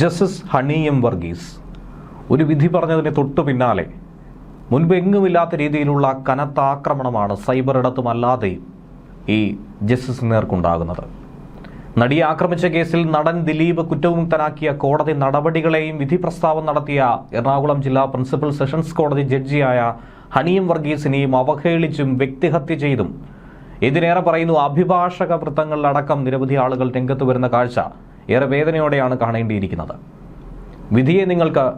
Justice honey M Varghese. ഒരു വിധി പറഞ്ഞതിന് തൊട്ടു പിന്നാലെ മുൻപെങ്ങുമില്ലാത്ത രീതിയിലുള്ള കനത്ത ആക്രമണമാണ് സൈബർ ഇടത്തുമല്ലാതെയും ഈ ജസ്റ്റിസ് നേർക്കുണ്ടാകുന്നത്. നടിയെ ആക്രമിച്ച കേസിൽ നടൻ ദിലീപ് കുറ്റവിമുക്തനാക്കിയ കോടതി നടപടികളെയും വിധി പ്രസ്താവം നടത്തിയ എറണാകുളം ജില്ലാ പ്രിൻസിപ്പൽ സെഷൻസ് കോടതി ജഡ്ജിയായ ഹണിയും വർഗീസിനെയും അവഹേളിച്ചും വ്യക്തിഹത്യ ചെയ്തും ഇതിനേറെ പറയുന്നു അഭിഭാഷക വൃത്തങ്ങളിലടക്കം നിരവധി ആളുകൾ രംഗത്ത് വരുന്ന കാഴ്ച. ഏറെ വേദനയോടെയാണ് കാണേണ്ടിയിരിക്കുന്നത്. വിധിയെ നിങ്ങൾക്ക്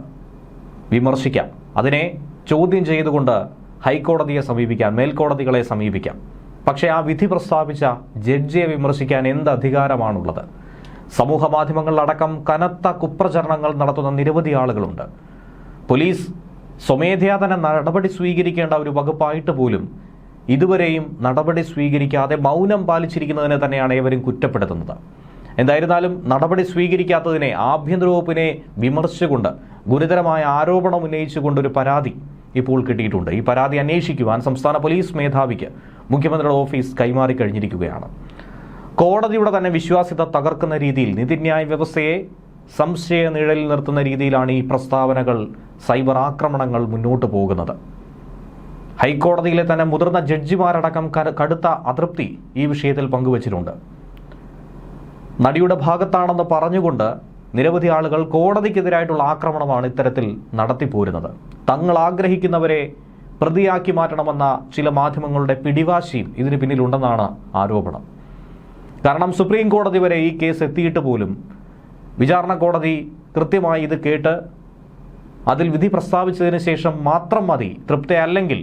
വിമർശിക്കാം. അതിനെ ചോദ്യം ചെയ്തുകൊണ്ട് ഹൈക്കോടതിയെ സമീപിക്കാം മേൽക്കോടതികളെ സമീപിക്കാം. പക്ഷേ ആ വിധി പ്രസ്താവിച്ച ജഡ്ജിയെ വിമർശിക്കാൻ എന്ത് അധികാരമാണുള്ളത്? സമൂഹ മാധ്യമങ്ങളിലടക്കം കനത്ത കുപ്രചരണങ്ങൾ നടത്തുന്ന നിരവധി ആളുകളുണ്ട്. പോലീസ് സ്വമേധയാ തന്നെ നടപടി സ്വീകരിക്കേണ്ട ഒരു വകുപ്പായിട്ട് പോലും ഇതുവരെയും നടപടി സ്വീകരിക്കാതെ മൗനം പാലിച്ചിരിക്കുന്നതിനെ തന്നെയാണ് ഏവരും കുറ്റപ്പെടുത്തുന്നത്. എന്തായിരുന്നാലും നടപടി സ്വീകരിക്കാത്തതിനെ ആഭ്യന്തര വകുപ്പിനെ വിമർശിച്ചുകൊണ്ട് ഗുരുതരമായ ആരോപണം ഉന്നയിച്ചുകൊണ്ട് ഒരു പരാതി ഇപ്പോൾ കിട്ടിയിട്ടുണ്ട്. ഈ പരാതി അന്വേഷിക്കുവാൻ സംസ്ഥാന പോലീസ് മേധാവിക്ക് മുഖ്യമന്ത്രിയുടെ ഓഫീസ് കൈമാറി കഴിഞ്ഞിരിക്കുകയാണ്. കോടതിയുടെ തന്നെ വിശ്വാസ്യത തകർക്കുന്ന രീതിയിൽ നീതിന്യായ വ്യവസ്ഥയെ സംശയ നിഴലിൽ നിർത്തുന്ന രീതിയിലാണ് ഈ പ്രസ്താവനകൾ സൈബർ ആക്രമണങ്ങൾ മുന്നോട്ട് പോകുന്നത്. ഹൈക്കോടതിയിലെ തന്നെ മുതിർന്ന ജഡ്ജിമാരടക്കം കടുത്ത അതൃപ്തി ഈ വിഷയത്തിൽ പങ്കുവച്ചിട്ടുണ്ട്. നടിയുടെ ഭാഗത്താണെന്ന് പറഞ്ഞുകൊണ്ട് നിരവധി ആളുകൾ കോടതിക്കെതിരായിട്ടുള്ള ആക്രമണമാണ് ഇത്തരത്തിൽ നടത്തിപ്പോരുന്നത്. തങ്ങൾ ആഗ്രഹിക്കുന്നവരെ പ്രതിയാക്കി മാറ്റണമെന്ന ചില മാധ്യമങ്ങളുടെ പിടിവാശിയും ഇതിന് പിന്നിലുണ്ടെന്നാണ് ആരോപണം. കാരണം സുപ്രീം കോടതി വരെ ഈ കേസ് എത്തിയിട്ട് പോലും വിചാരണ കോടതി കൃത്യമായി ഇത് കേട്ട് അതിൽ വിധി പ്രസ്താവിച്ചതിന് ശേഷം മാത്രം മതി തൃപ്തയല്ലെങ്കിൽ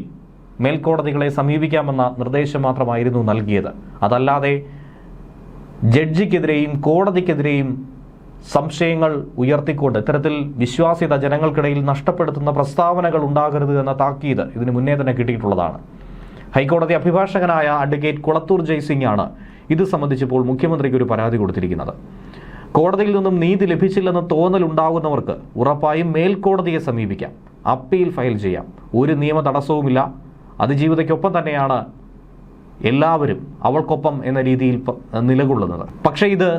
മേൽക്കോടതികളെ സമീപിക്കാമെന്ന നിർദ്ദേശം മാത്രമായിരുന്നു നൽകിയത്. അതല്ലാതെ ജഡ്ജിക്കെതിരെയും കോടതിക്കെതിരെയും സംശയങ്ങൾ ഉയർത്തിക്കൊണ്ട് ഇത്തരത്തിൽ വിശ്വാസ്യത ജനങ്ങൾക്കിടയിൽ നഷ്ടപ്പെടുത്തുന്ന പ്രസ്താവനകൾ ഉണ്ടാകരുത് എന്ന താക്കീത് ഇതിന് മുന്നേ തന്നെ കിട്ടിയിട്ടുള്ളതാണ്. ഹൈക്കോടതി അഭിഭാഷകനായ അഡ്വക്കേറ്റ് കുളത്തൂർ ജയ്സിംഗ് ആണ് ഇത് സംബന്ധിച്ചപ്പോൾ മുഖ്യമന്ത്രിക്ക് ഒരു പരാതി കൊടുത്തിരിക്കുന്നത്. കോടതിയിൽ നിന്നും നീതി ലഭിച്ചില്ലെന്ന് തോന്നലുണ്ടാകുന്നവർക്ക് ഉറപ്പായും മേൽക്കോടതിയെ സമീപിക്കാം. അപ്പീൽ ഫയൽ ചെയ്യാം. ഒരു നിയമ തടസ്സവുമില്ല. അതിജീവിതയ്ക്കൊപ്പം തന്നെയാണ് എല്ലാവരും അവൾക്കൊപ്പം എന്ന രീതിയിൽ നിലകൊള്ളുന്നത്. പക്ഷേ ഇത്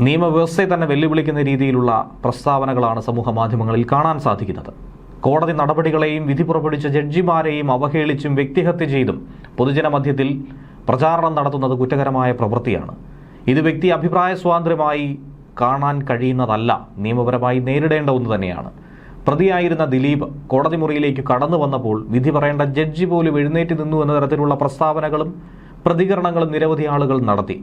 നിയമവ്യവസ്ഥയെ തന്നെ വെല്ലുവിളിക്കുന്ന രീതിയിലുള്ള പ്രസ്താവനകളാണ് സമൂഹ മാധ്യമങ്ങളിൽ കാണാൻ സാധിക്കുന്നത്. കോടതി നടപടികളെയും വിധി പുറപ്പെടുവിച്ച ജഡ്ജിമാരെയും അവഹേളിച്ചും വ്യക്തിഹത്യ ചെയ്തും പൊതുജനമധ്യത്തിൽ പ്രചാരണം നടത്തുന്നത് കുറ്റകരമായ പ്രവൃത്തിയാണ്. ഇത് വ്യക്തി അഭിപ്രായ സ്വാതന്ത്ര്യമായി കാണാൻ കഴിയുന്നതല്ല നിയമപരമായി നേരിടേണ്ട ഒന്ന് തന്നെയാണ്. പ്രതിയായിരുന്ന ദിലീപ് കോടതി മുറിയിലേക്ക് കടന്നു വന്നപ്പോൾ വിധി പറയേണ്ട ജഡ്ജി പോലും എഴുന്നേറ്റ് നിന്നു എന്ന തരത്തിലുള്ള പ്രസ്താവനകളും പ്രതികരണങ്ങളും നിരവധി ആളുകൾ നടത്തി.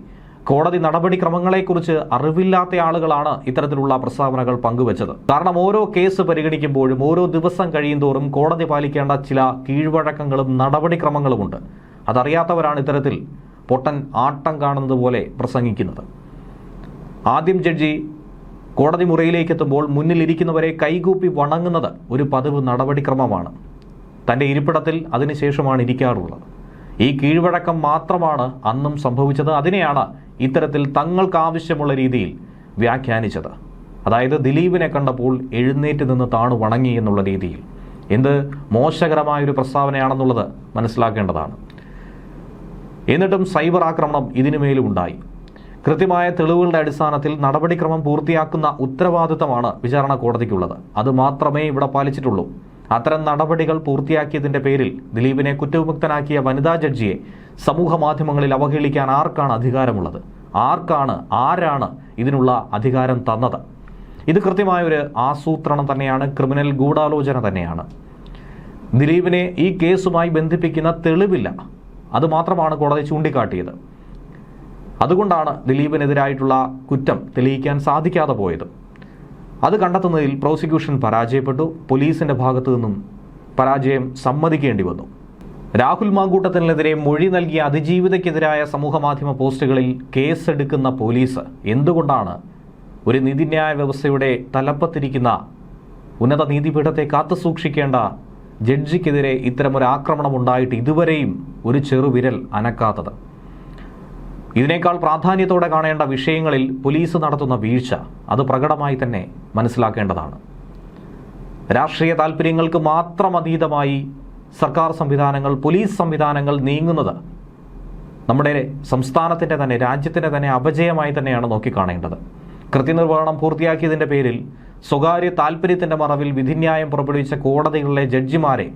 കോടതി നടപടിക്രമങ്ങളെക്കുറിച്ച് അറിവില്ലാത്ത ആളുകളാണ് ഇത്തരത്തിലുള്ള പ്രസ്താവനകൾ പങ്കുവച്ചത്. കാരണം ഓരോ കേസ് പരിഗണിക്കുമ്പോഴും ഓരോ ദിവസം കഴിയുന്തോറും കോടതി പാലിക്കേണ്ട ചില കീഴ്വഴക്കങ്ങളും നടപടിക്രമങ്ങളുമുണ്ട്. അതറിയാത്തവരാണ് ഇത്തരത്തിൽ പൊട്ടൻ ആട്ടം കാണുന്നത് പോലെ പ്രസംഗിക്കുന്നത്. ആദ്യം ജഡ്ജി കോടതി മുറിയിലേക്ക് എത്തുമ്പോൾ മുന്നിലിരിക്കുന്നവരെ കൈകൂപ്പി വണങ്ങുന്നത് ഒരു പതിവ് നടപടിക്രമമാണ്. തന്റെ ഇരിപ്പിടത്തിൽ അതിനുശേഷമാണ് ഇരിക്കാറുള്ളത്. ഈ കീഴ്വഴക്കം മാത്രമാണ് അന്നും സംഭവിച്ചത്. അതിനെയാണ് ഇത്തരത്തിൽ തങ്ങൾക്ക് ആവശ്യമുള്ള രീതിയിൽ വ്യാഖ്യാനിച്ചത്. അതായത് ദിലീപിനെ കണ്ടപ്പോൾ എഴുന്നേറ്റ് നിന്ന് താണു വണങ്ങി എന്നുള്ള രീതിയിൽ. എന്ത് മോശകരമായൊരു പ്രസ്താവനയാണെന്നുള്ളത് മനസ്സിലാക്കേണ്ടതാണ്. എന്നിട്ടും സൈബർ ആക്രമണം ഇതിനുമേലും ഉണ്ടായി. കൃത്യമായ തെളിവുകളുടെ അടിസ്ഥാനത്തിൽ നടപടിക്രമം പൂർത്തിയാക്കുന്ന ഉത്തരവാദിത്തമാണ് വിചാരണ കോടതിക്കുള്ളത്. അത് മാത്രമേ ഇവിടെ പാലിച്ചിട്ടുള്ളൂ. അത്തരം നടപടികൾ പൂർത്തിയാക്കിയതിന്റെ പേരിൽ ദിലീപിനെ കുറ്റവിമുക്തനാക്കിയ വനിതാ ജഡ്ജിയെ സമൂഹ മാധ്യമങ്ങളിൽ അവഹേളിക്കാൻ ആർക്കാണ് അധികാരമുള്ളത്? ആർക്കാണ് ആരാണ് ഇതിനുള്ള അധികാരം തന്നത്? ഇത് കൃത്യമായ ഒരു ആസൂത്രണം തന്നെയാണ് ക്രിമിനൽ ഗൂഢാലോചന തന്നെയാണ്. ദിലീപിനെ ഈ കേസുമായി ബന്ധിപ്പിക്കുന്ന തെളിവില്ല. അതുമാത്രമാണ് കോടതി ചൂണ്ടിക്കാട്ടിയത്. അതുകൊണ്ടാണ് ദിലീപിനെതിരായിട്ടുള്ള കുറ്റം തെളിയിക്കാൻ സാധിക്കാതെ പോയത്. അത് കണ്ടെത്തുന്നതിൽ പ്രോസിക്യൂഷൻ പരാജയപ്പെട്ടു. പോലീസിന്റെ ഭാഗത്തു നിന്നും പരാജയം സമ്മതിക്കേണ്ടി വന്നു. രാഹുൽ മാങ്കൂട്ടത്തിനെതിരെ മൊഴി നൽകിയ അതിജീവിതയ്ക്കെതിരായ സമൂഹമാധ്യമ പോസ്റ്റുകളിൽ കേസെടുക്കുന്ന പോലീസ് എന്തുകൊണ്ടാണ് ഒരു നീതിന്യായ വ്യവസ്ഥയുടെ തലപ്പത്തിരിക്കുന്ന ഉന്നത നീതിപീഠത്തെ കാത്തു സൂക്ഷിക്കേണ്ട ജഡ്ജിക്കെതിരെ ഇത്തരമൊരു ആക്രമണം ഉണ്ടായിട്ട് ഇതുവരെയും ഒരു ചെറുവിരൽ അനക്കാത്തത്? ഇതിനേക്കാൾ പ്രാധാന്യത്തോടെ കാണേണ്ട വിഷയങ്ങളിൽ പോലീസ് നടത്തുന്ന വീഴ്ച അത് പ്രകടമായി തന്നെ മനസ്സിലാക്കേണ്ടതാണ്. രാഷ്ട്രീയ താല്പര്യങ്ങൾക്ക് മാത്രം അതീതമായി സർക്കാർ സംവിധാനങ്ങൾ പോലീസ് സംവിധാനങ്ങൾ നീങ്ങുന്നത് നമ്മുടെ സംസ്ഥാനത്തിന്റെ തന്നെ രാജ്യത്തിന്റെ തന്നെ അപജയമായി തന്നെയാണ് നോക്കിക്കാണേണ്ടത്. കൃത്യനിർവഹണം പൂർത്തിയാക്കിയതിന്റെ പേരിൽ സ്വകാര്യ താൽപര്യത്തിന്റെ മറവിൽ വിധിന്യായം പുറപ്പെടുവിച്ച കോടതികളിലെ ജഡ്ജിമാരെ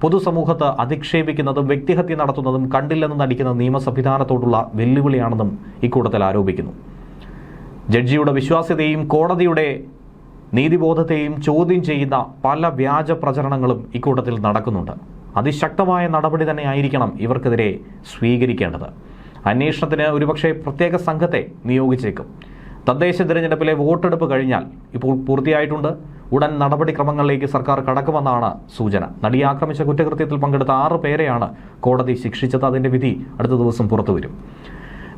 പൊതുസമൂഹത്ത് അധിക്ഷേപിക്കുന്നതും വ്യക്തിഹത്യ നടത്തുന്നതും കണ്ടില്ലെന്ന് നടിക്കുന്ന നിയമ സംവിധാനത്തോടുള്ള വെല്ലുവിളിയാണെന്നും ഇക്കൂട്ടത്തിൽ ആരോപിക്കുന്നു. ജഡ്ജിയുടെ വിശ്വാസ്യതയും കോടതിയുടെ നീതിബോധത്തെയും ചോദ്യം ചെയ്യുന്ന പല വ്യാജ പ്രചരണങ്ങളും ഇക്കൂട്ടത്തിൽ നടക്കുന്നുണ്ട്. അതിശക്തമായ നടപടി തന്നെ ആയിരിക്കണം ഇവർക്കെതിരെ സ്വീകരിക്കേണ്ടത്. അന്വേഷണത്തിന് ഒരുപക്ഷെ പ്രത്യേക സംഘത്തെ നിയോഗിച്ചേക്കും. തദ്ദേശ തിരഞ്ഞെടുപ്പിലെ വോട്ടെടുപ്പ് കഴിഞ്ഞാൽ ഇപ്പോൾ പൂർത്തിയായിട്ടുണ്ട്. ഉടൻ നടപടിക്രമങ്ങളിലേക്ക് സർക്കാർ കടക്കുമെന്നാണ് സൂചന. നടിയെ ആക്രമിച്ച കുറ്റകൃത്യത്തിൽ പങ്കെടുത്ത ആറ് പേരെയാണ് കോടതി ശിക്ഷിച്ചത്. അതിന്റെ വിധി അടുത്ത ദിവസം പുറത്തുവരും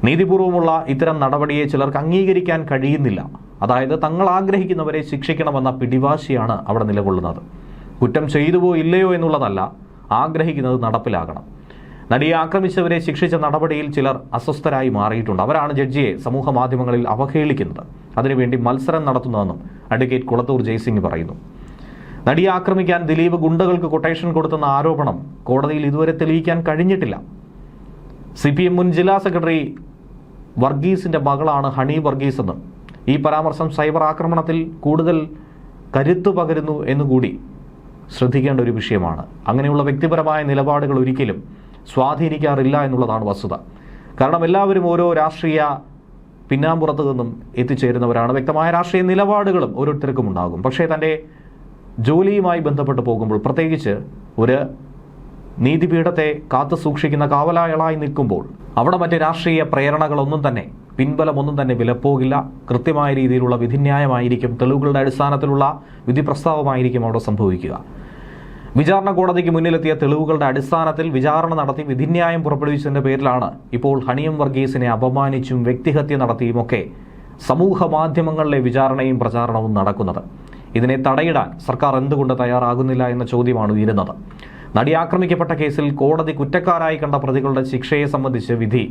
നീതിപൂർവമുള്ള ഇത്തരം നടപടിയെ ചിലർക്ക് അംഗീകരിക്കാൻ കഴിയുന്നില്ല. അതായത് തങ്ങൾ ആഗ്രഹിക്കുന്നവരെ ശിക്ഷിക്കണമെന്ന പിടിവാശിയാണ് അവിടെ നിലകൊള്ളുന്നത്. കുറ്റം ചെയ്തുവോ ഇല്ലയോ എന്നുള്ളതല്ല ആഗ്രഹിക്കുന്നത് നടപ്പിലാകണം. നടിയെ ആക്രമിച്ചവരെ ശിക്ഷിച്ച നടപടിയിൽ ചിലർ അസ്വസ്ഥരായി മാറിയിട്ടുണ്ട്. അവരാണ് ജഡ്ജിയെ സമൂഹ മാധ്യമങ്ങളിൽ അവഹേളിക്കുന്നത്. അതിനുവേണ്ടി മത്സരം നടത്തുന്നതെന്നും അഡ്വക്കേറ്റ് കുളത്തൂർ ജയ്സിംഗ് പറയുന്നു. നടിയെ ആക്രമിക്കാൻ ദിലീപ് ഗുണ്ടകൾക്ക് കൊട്ടേഷൻ കൊടുത്തെന്ന ആരോപണം കോടതിയിൽ ഇതുവരെ തെളിയിക്കാൻ കഴിഞ്ഞിട്ടില്ല. സി പി എം മുൻ ജില്ലാ സെക്രട്ടറി വർഗീസിന്റെ മകളാണ് ഹണി വർഗീസ് എന്ന് ഈ പരാമർശം സൈബർ ആക്രമണത്തിൽ കൂടുതൽ കരുത്തു പകരുന്നു എന്നുകൂടി ശ്രദ്ധിക്കേണ്ട ഒരു വിഷയമാണ്. അങ്ങനെയുള്ള വ്യക്തിപരമായ നിലപാടുകൾ ഒരിക്കലും സ്വാധീനിക്കാറില്ല എന്നുള്ളതാണ് വസ്തുത. കാരണം എല്ലാവരും ഓരോ രാഷ്ട്രീയ പിന്നാമ്പുറത്തു നിന്നും എത്തിച്ചേരുന്നവരാണ്. വ്യക്തമായ രാഷ്ട്രീയ നിലപാടുകളും ഓരോരുത്തർക്കും ഉണ്ടാകും. പക്ഷേ തന്റെ ജോലിയുമായി ബന്ധപ്പെട്ട് പോകുമ്പോൾ പ്രത്യേകിച്ച് ഒരു നീതിപീഠത്തെ കാത്തു സൂക്ഷിക്കുന്ന കാവലാളായി നിൽക്കുമ്പോൾ അവിടെ മറ്റ് രാഷ്ട്രീയ പ്രേരണകളൊന്നും തന്നെ പിൻബലമൊന്നും തന്നെ വിലപ്പോകില്ല. കൃത്യമായ രീതിയിലുള്ള വിധിന്യായമായിരിക്കും തെളിവുകളുടെ അടിസ്ഥാനത്തിലുള്ള വിധി പ്രസ്താവമായിരിക്കും അവിടെ സംഭവിക്കുക. വിചാരണ കോടതിക്ക് മുന്നിലെത്തിയ തെളിവുകളുടെ അടിസ്ഥാനത്തിൽ വിചാരണ നടത്തി വിധിന്യായം പുറപ്പെടുവിച്ചതിന്റെ പേരിലാണ് ഇപ്പോൾ ഹണിയം വർഗീസിനെ അപമാനിച്ചും വ്യക്തിഹത്യ നടത്തിയുമൊക്കെ സമൂഹ മാധ്യമങ്ങളിലെ വിചാരണയും പ്രചാരണവും നടക്കുന്നത്. ഇതിനെ തടയിടാൻ സർക്കാർ എന്തുകൊണ്ട് തയ്യാറാകുന്നില്ല എന്ന ചോദ്യമാണ് ഉയരുന്നത്. നടി ആക്രമിക്കപ്പെട്ട കേസിൽ കോടതി കുറ്റക്കാരായി കണ്ട പ്രതികളുടെ ശിക്ഷയെ സംബന്ധിച്ച് വിധി